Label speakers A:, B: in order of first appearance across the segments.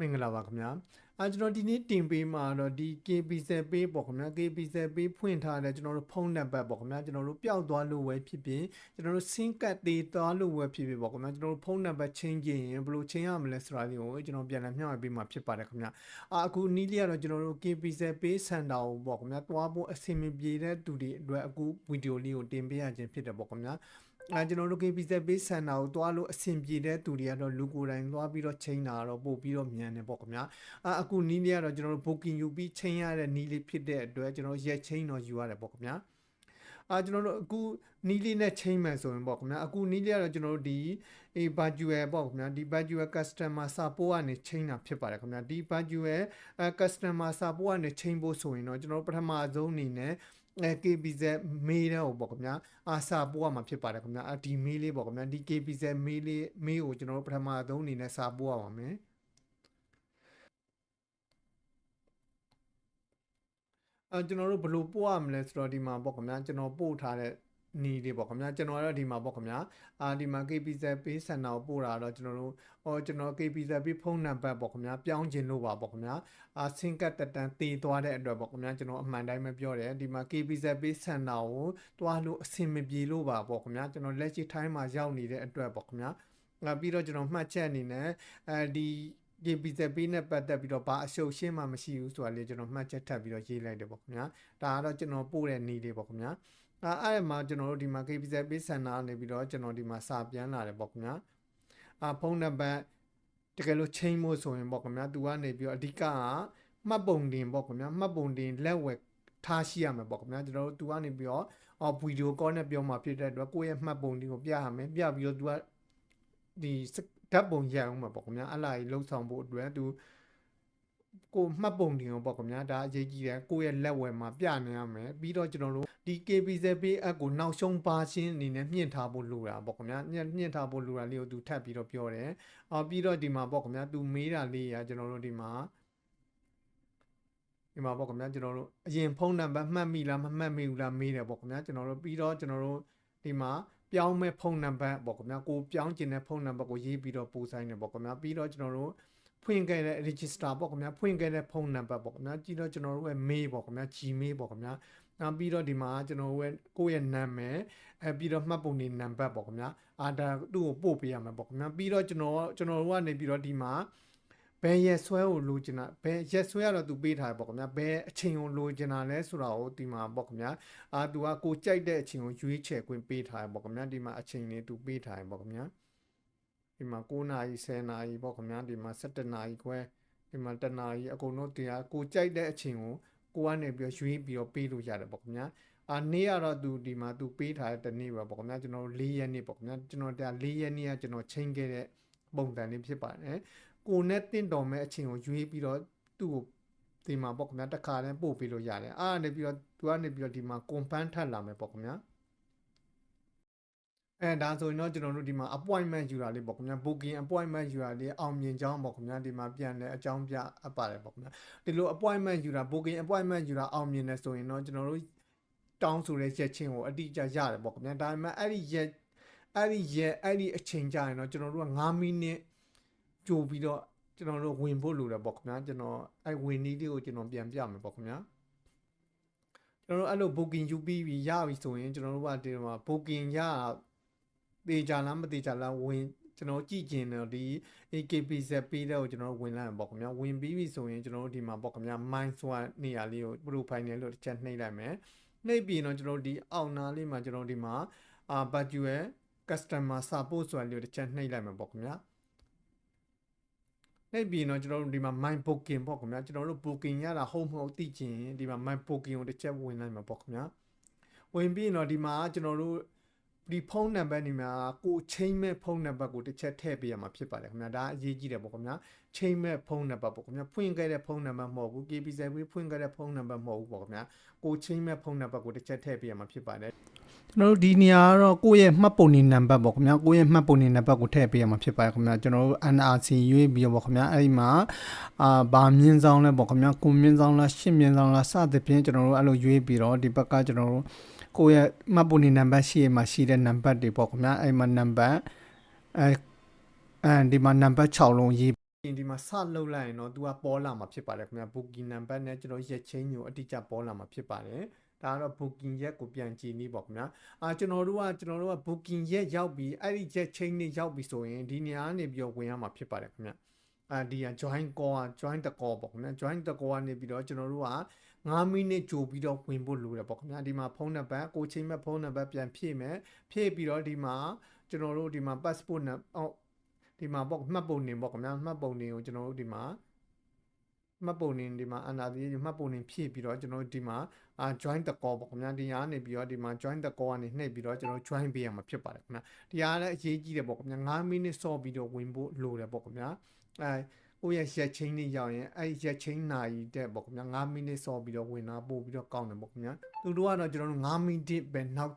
A: မင်္ဂလာပါခင်ဗျာအဲကျွန်တော်ဒီနေ့တင်ပေးမှာတော့ဒီ KPZ pay ပေါ့ခင်ဗျာ KPZ pay ဖွင့်ထားတဲ့ကျွန်တော်တို့ဖုန်းနံပါတ်ပေါ့ခင်ဗျာကျွန်တော်တို့ပျောက်သွားလို့ဝယ်ဖြစ်ဖြစ်ကျွန်တော်တို့ SIM card သေးသွားလို့ဝယ်ဖြစ်ဖြစ်ပေါ့ခင်ဗျာကျွန်တော်တို့ဖုန်းနံပါတ်ချင်းကြည့်ရင်ဘယ်လိုချင်းရမလဲဆိုတာလေးကိုကျွန်တော်ပြန်လည်မျှဝေပေးမှာဖြစ်ပါတယ်ခင်ဗျာအာအခုနီးလေးကတော့ကျွန်တော်တို့ KPZ pay စန်တာကိုပေါ့ခင်ဗျာသွားဖို့အဆင်မပြေတဲ့သူတွေအတွက်အခုဗီဒီယိုလေးကိုတင်ပေးရခြင်းဖြစ်တယ်ပေါ့ခင်ဗျာ အဲကျွန်တော်တို့ KPZ base center ကိုတွားလို့အဆင်ပြေတဲ့သူတွေကတော့လူကိုယ်တိုင်တွားပြီးတော့ချိန်တာတော့ပို့ပြီးတော့မြန်တယ်ပေါ့ခင်ဗျာအဲအခုနီးလေးကတော့ကျွန်တော်တို့ booking ယူပြီးချိန်ရတဲ့နီးလေးဖြစ်တဲ့အတွက်ကျွန်တော်ရက်ချိန်တော့ယူရတယ်ပေါ့ခင်ဗျာအာကျွန်တော်တို့အခုနီးလေးနဲ့ချိန်မယ်ဆိုရင်ပေါ့ခင်ဗျာအခုနီးလေးကတော့ကျွန်တော်တို့ဒီအေ virtual ပေါ့ခင်ဗျာဒီ virtual customer support ကနေချိန်တာဖြစ်ပါတယ်ခင်ဗျာဒီ virtual အဲ customer support ကနေချိန်ဖို့ဆိုရင်တော့ကျွန်တော်တို့ပထမဆုံးအနေနဲ့ အဲ KBZ မေးတဲ့ဟိုပေါ့ခင်ဗျာအာစာပို့ရမှာဖြစ်ပါတယ်ခင်ဗျာအဒီမေးလေးပေါ့ခင်ဗျာဒီ KBZ မေးလေးမေးကိုကျွန်တော်တို့ပထမဆုံးအနေနဲ့စာပို့ရပါမယ်အဲကျွန်တော်တို့ဘယ်လိုပို့ရမလဲဆိုတော့ဒီမှာပေါ့ခင်ဗျာကျွန်တော်ပို့ထားတဲ့ နီးလေးပေါ့ခင်ဗျာကျွန်တော်ကတော့ဒီမှာပေါ့ခင်ဗျာအာဒီမှာ KPZ pay center ကိုပို့တာတော့ကျွန်တော်တို့ဟောကျွန်တော် KPZ pay ဖုန်းနံပါတ်ပေါ့ခင်ဗျာပြောင်းခြင်းလို့ပါပေါ့ခင်ဗျာအာဆင်ကတ်တက်တန်တည်သွားတဲ့အတွက်ပေါ့ခင်ဗျာကျွန်တော်အမှန်တိုင်းပဲပြောတယ်ဒီမှာ KPZ pay center ကိုတွားလို့အဆင်မပြေလို့ပါပေါ့ခင်ဗျာကျွန်တော်လက်ရှိထိုင်းမှာရောက်နေတဲ့အတွက်ပေါ့ခင်ဗျာအာပြီးတော့ကျွန်တော်မှတ်ချက်အနေနဲ့အဲဒီ KPZ pay နဲ့ပတ်သက်ပြီးတော့ဘာအရှုပ်ရှင်းမှမရှိဘူးဆိုတာလေးကျွန်တော်မှတ်ချက်ထပ်ပြီးတော့ရေးလိုက်တယ်ပေါ့ခင်ဗျာဒါကတော့ကျွန်တော်ပို့တဲ့နေလေးပေါ့ခင်ဗျာ အဲအဲ့မှာကျွန်တော်တို့ဒီမှာ KPZ pay center ကနေပြီးတော့ကျွန်တော်ဒီမှာစာပြန်လာတယ်ပေါ့ခင်ဗျာအာဖုန်းနံပါတ်တကယ်လို့ချိန်မို့ဆိုရင်ပေါ့ခင်ဗျာသူကနေပြီးတော့အဓိကကမှတ်ပုံတင်ပေါ့ခင်ဗျာမှတ်ပုံတင်လက်ဝယ်ထားရှိရမယ်ပေါ့ခင်ဗျာကျွန်တော်တို့သူကနေပြီးတော့အော်ဗီဒီယိုကောနဲ့ပြောမှာဖြစ်တဲ့အတွက်ကိုယ့်ရဲ့မှတ်ပုံတင်ကိုပြရမယ်ပြပြီးတော့သူကဒီဓာတ်ပုံရအောင်မှာပေါ့ခင်ဗျာအလားကြီးလှုပ်ဆောင်ဖို့အတွက်သူ ကိုမှတ်ပုံတင်ကိုပေါ့ခင်ဗျာဒါအရေးကြီးတယ်ကိုယ့်ရဲ့လက်ဝယ်မှာပြနေရမယ်ပြီးတော့ကျွန်တော်တို့ဒီ KPZ pay app ကိုနောက်ဆုံးပါရှင်းအနေနဲ့မြင့်ထားဖို့လိုတာပေါ့ခင်ဗျာမြင့်မြင့်ထားဖို့လိုတာလေးကိုသူထပ်ပြီးတော့ပြောတယ်အော်ပြီးတော့ဒီမှာပေါ့ခင်ဗျာသူမေးတာလေးရာကျွန်တော်တို့ဒီမှာဒီမှာပေါ့ခင်ဗျာကျွန်တော်တို့အရင်ဖုန်းနံပါတ်မှတ်မိလားမမှတ်မိဘူးလားမေးတယ်ပေါ့ခင်ဗျာကျွန်တော်တို့ပြီးတော့ကျွန်တော်တို့ဒီမှာပြောင်းမဲ့ဖုန်းနံပါတ်ပေါ့ခင်ဗျာကိုပြောင်းကျင်တဲ့ဖုန်းနံပါတ်ကိုရေးပြီးတော့ပို့ဆိုင်တယ်ပေါ့ခင်ဗျာပြီးတော့ကျွန်တော်တို့ ဖွင့်ခဲ့တဲ့ register ပေါ့ခင်ဗျာဖွင့်ခဲ့တဲ့ဖုန်းနံပါတ်ပေါ့ခင်ဗျာကြည့်တော့ကျွန်တော်တို့ရဲ့ mail ပေါ့ခင်ဗျာ gmail ပေါ့ခင်ဗျာနောက်ပြီးတော့ဒီမှာကျွန်တော်ရဲ့ကိုယ့်ရဲ့နာမည်အဲပြီးတော့မှတ်ပုံနေနံပါတ်ပေါ့ခင်ဗျာအာဒါသူ့ကိုပို့ပေးရမှာပေါ့ခင်ဗျာပြီးတော့ကျွန်တော်ကျွန်တော်တို့ကနေပြီးတော့ဒီမှာဘယ်ရက်ဆွဲကိုလိုချင်တာဘယ်ရက်ဆွဲကတော့သူပေးထားတယ်ပေါ့ခင်ဗျာဘယ်အချိန်ကိုလိုချင်တာလဲဆိုတာကိုဒီမှာပေါ့ခင်ဗျာအာသူကကိုကြိုက်တဲ့အချိန်ကိုရွေးချယ်ခွင့်ပေးထားတယ်ပေါ့ခင်ဗျာဒီမှာအချိန်လေးသူပေးထားတယ်ပေါ့ခင်ဗျာ ဒီမှာ9နာရီ10နာရီပေါ့ခင်ဗျာဒီမှာ17နာရီခွဲဒီမှာ10နာရီအကုန်လုံးတရားကိုကြိုက်တဲ့အချိန်ကိုကိုကနေပြီးတော့ရွေးပြီးတော့ပေးလို့ရတယ်ပေါ့ခင်ဗျာအာနေ့ကတော့သူဒီမှာသူပေးထားတဲ့တနေ့ပဲပေါ့ခင်ဗျာကျွန်တော်၄ရက်နေ့ပေါ့ခင်ဗျာကျွန်တော်တရား၄ရက်နေ့ကကျွန်တော်ချိန်ခဲ့တဲ့ပုံစံလေးဖြစ်ပါတယ်ကိုနဲ့တင့်တော်မဲ့အချိန်ကိုရွေးပြီးတော့သူ့ကိုဒီမှာပေါ့ခင်ဗျာတစ်ခါတည်းပို့ပေးလို့ရတယ်အားနေပြီးတော့သူကနေပြီးတော့ဒီမှာ confirm ထပ်လာမယ်ပေါ့ခင်ဗျာ အဲဒါဆိုရင်တော့ကျွန်တော်တို့ဒီမှာ appointment ယူတာလေးပေါ့ခင်ဗျာ booking appointment ယူတာလေးအောင်မြင်ကြောင်းပေါ့ခင်ဗျာဒီမှာပြန်လဲအကြောင်းပြအပ်ပါတယ်ပေါ့ခင်ဗျာဒီလို appointment ယူတာ booking appointment ယူတာအောင်မြင်တယ်ဆိုရင်တော့ကျွန်တော်တို့တောင်းဆိုတဲ့ရက်ချင်းကိုအတိအကျရတယ်ပေါ့ခင်ဗျာဒါပေမဲ့အဲ့ဒီရက်အဲ့ဒီရက်အဲ့ဒီအချိန်ကြာရင်တော့ကျွန်တော်တို့က9မိနစ်ကြိုပြီးတော့ကျွန်တော်တို့ဝင်ဖို့လိုတယ်ပေါ့ခင်ဗျာကျွန်တော်အဲ့ဝင်နည်းလေးကိုကျွန်တော်ပြန်ပြမယ်ပေါ့ခင်ဗျာကျွန်တော်တို့အဲ့လို booking ယူပြီးပြီရပြီဆိုရင်ကျွန်တော်တို့ကဒီမှာ booking ရတေ ချာလားမတေချာလားဝင်ကျွန်တော်ကြည့်ကျင်တော့ဒီ AKPZ ပေးတဲ့ကိုကျွန်တော်ဝင်လိုက်မှာပေါ့ခင်ဗျာဝင်ပြီးပြီဆိုရင်ကျွန်တော်တို့ဒီမှာပေါ့ခင်ဗျာ mind swap နေရာလေးကို profile နဲ့လို့တစ်ချက်နှိပ်လိုက်မယ်နှိပ်ပြီးတော့ကျွန်တော်တို့ဒီအောက်နားလေးမှာကျွန်တော်ဒီမှာအာ virtual customer support ဆိုတာလေးကိုတစ်ချက်နှိပ်လိုက်မှာပေါ့ခင်ဗျာနှိပ်ပြီးတော့ကျွန်တော်တို့ဒီမှာ my booking ပေါ့ခင်ဗျာကျွန်တော်တို့ booking ရတာဟုတ်မဟုတ်သိချင်ဒီမှာ my booking ကိုတစ်ချက်ဝင်လိုက်မှာပေါ့ခင်ဗျာဝင်ပြီးတော့ဒီမှာကျွန်တော်တို့ ဒီဖုန်းနံပါတ်နေမှာကိုချိန်မဲ့ဖုန်းနံပါတ်ကိုတစ်ချက်ထည့်ပေးရမှာဖြစ်ပါတယ်ခင်ဗျာဒါအရေးကြီးတယ်ပေါ့ခင်ဗျာချိန်မဲ့ဖုန်းနံပါတ်ပေါ့ခင်ဗျာဖွင့်ခဲ့တဲ့ဖုန်းနံပါတ်မဟုတ်ဘူး KPZ ဖွင့်ခဲ့တဲ့ဖုန်းနံပါတ်မဟုတ်ဘူးပေါ့ခင်ဗျာကိုချိန်မဲ့ဖုန်းနံပါတ်ကိုတစ်ချက်ထည့်ပေးရမှာဖြစ်ပါတယ်ကျွန်တော်တို့ဒီနေရာကတော့ကိုယ့်ရဲ့မှတ်ပုံနေနံပါတ်ပေါ့ခင်ဗျာကိုယ့်ရဲ့မှတ်ပုံနေနံပါတ်ကိုထည့်ပေးရမှာဖြစ်ပါတယ်ခင်ဗျာကျွန်တော်တို့ NRC ရွေးပြီးတော့ပေါ့ခင်ဗျာအဲ့ဒီမှာအာဘာမြင်းဆောင်လဲပေါ့ခင်ဗျာကိုမြင်းဆောင်လားရှစ်မြင်းဆောင်လားစသဖြင့်ကျွန်တော်တို့အဲ့လိုရွေးပြီးတော့ဒီဘက်ကကျွန်တော်တို့ကိုယ့်ရဲ့မှတ်ပုံနေနံပါတ်ရှိရမှာရှိတဲ့နံပါတ်တွေပေါ့ခင်ဗျာအဲ့မှာနံပါတ်အဲအဲဒီမှာနံပါတ်6လုံးရေး ရင်ဒီမှာစလုတ်လိုက်ရင်တော့ तू ကပေါ်လာမှာဖြစ်ပါတယ်ခင်ဗျာ booking number နဲ့ကျွန်တော်ရက်ချင်းကိုအတိအကျပေါ်လာမှာဖြစ်ပါတယ်ဒါကတော့ booking ရက်ကိုပြန်ကြည့်နေပေါ့ခင်ဗျာအာကျွန်တော်တို့ကကျွန်တော်တို့က booking ရက်ရောက်ပြီးအဲ့ဒီရက်ချင်းနေရောက်ပြီဆိုရင်ဒီနေရာကနေပြီးတော့ဝင်ရမှာဖြစ်ပါတယ်ခင်ဗျာအာဒီက join call က join တ call ပေါ့ခင်ဗျာ join တ call ကနေပြီးတော့ကျွန်တော်တို့က9မိနစ်ကြိုပြီးတော့ဝင်ဖို့လိုတယ်ပေါ့ခင်ဗျာဒီမှာဖုန်းနံပါတ်ကိုချိန်မဲ့ဖုန်းနံပါတ်ပြန်ဖြည့်မယ်ဖြည့်ပြီးတော့ဒီမှာကျွန်တော်တို့ဒီမှာ passport နံအော် ဒီမှာပေါ့မှတ်ပုံနေပေါ့ခင်ဗျာမှတ်ပုံနေကိုကျွန်တော်တို့ဒီမှာမှတ်ပုံနေဒီမှာအနာဒီမှတ်ပုံနေဖြည့်ပြီးတော့ကျွန်တော်တို့ဒီမှာအာ join the call ပေါ့ခင်ဗျာဒီဟာနေပြီးတော့ဒီမှာ join the call ကနေနှိပ်ပြီးတော့ကျွန်တော် join ပေးရမှာဖြစ်ပါတယ်ခင်ဗျာဒီဟာလည်းအရေးကြီးတယ်ပေါ့ခင်ဗျာ9မိနစ်စော့ပြီးတော့ဝင်ဖို့လိုတယ်ပေါ့ခင်ဗျာအဲကိုယ့်ရဲ့ရက်ချင်းလေးရောက်ရင်အဲ့ရက်ချင်းနာရီတဲ့ပေါ့ခင်ဗျာ9မိနစ်စော့ပြီးတော့ဝင်တာပို့ပြီးတော့ကောင်းတယ်ပေါ့ခင်ဗျာသူတို့ကတော့ကျွန်တော်တို့9မိနစ်ပဲနောက်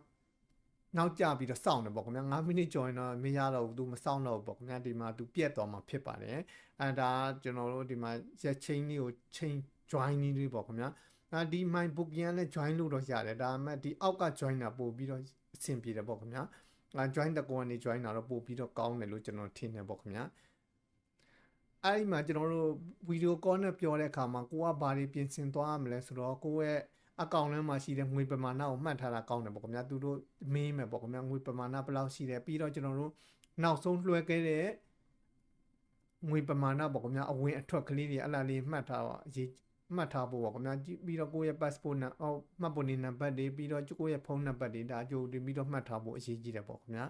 A: နောက်ကျပြီးတော့စောင့်တယ်ပေါ့ခင်ဗျာ9မိနစ်ကျော်ရင်တော့မရတော့ဘူးသူမစောင့်တော့ဘူးပေါ့ခင်ဗျာဒီမှာသူပြက်သွားမှာဖြစ်ပါတယ်အဲဒါကျွန်တော်တို့ဒီမှာရက်ချင်းလေးကိုချိန် join နေလေးပေါ့ခင်ဗျာဒါဒီ my booking နဲ့ join လို့တော့ရတယ်ဒါပေမဲ့ဒီအောက်က join တာပို့ပြီးတော့အဆင်ပြေတယ်ပေါ့ခင်ဗျာအဲ join တကောကနေ join တာတော့ပို့ပြီးတော့ကောင်းတယ်လို့ကျွန်တော်ထင်တယ်ပေါ့ခင်ဗျာအဲ့ဒီမှာကျွန်တော်တို့ဗီဒီယိုကောနဲ့ပြောတဲ့အခါမှာကိုကဘာတွေပြင်ဆင်သွားရမလဲဆိုတော့ကိုရဲ့ အကောင့်ထဲမှာရှိတဲ့ငွေပမာဏကိုမှတ်ထားတာကောင်းတယ်ပေါ့ခင်ဗျာသူတို့မင်းမယ်ပေါ့ခင်ဗျာငွေပမာဏဘယ်လောက်ရှိတယ်ပြီးတော့ကျွန်တော်တို့နောက်ဆုံးလွှဲခဲ့တဲ့ငွေပမာဏပေါ့ခင်ဗျာအဝင်အထွက်ကလေးတွေအလားလေးမှတ်ထားပါအရေးမှတ်ထားဖို့ပေါ့ခင်ဗျာပြီးတော့ကိုယ့်ရဲ့ passport နဲ့အော်မှတ်ပုံနေနံပါတ်တွေပြီးတော့ကိုယ့်ရဲ့ဖုန်းနံပါတ်တွေဒါကြိုတင်ပြီးတော့မှတ်ထားဖို့အရေးကြီးတယ်ပေါ့ခင်ဗျာ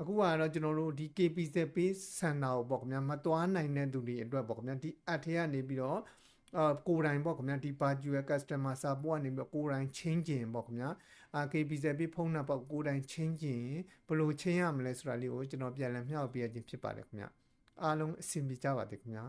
A: အခုကတော့ကျွန်တော်တို့ဒီ KPZ Page Center ကိုပေါ့ခင်ဗျာမတွားနိုင်တဲ့သူတွေအတွက်ပေါ့ခင်ဗျာဒီ app ထဲကနေပြီးတော့ အာကိုယ်တိုင်ပေါ့ခင်ဗျာဒီ virtual customer support ကနေပြီးတော့ကိုယ်တိုင်ချင်းကျင်ပေါ့ခင်ဗျာအာ KPZ Page ဖုန်းနံပါတ်ကိုယ်တိုင်ချင်းကျင်ဘယ်လိုချင်းရမလဲဆိုတာလေးကိုကျွန်တော်ပြန်လည်မျှဝေပေးခြင်းဖြစ်ပါတယ်ခင်ဗျာအားလုံးအဆင်ပြေကြပါစေခင်ဗျာ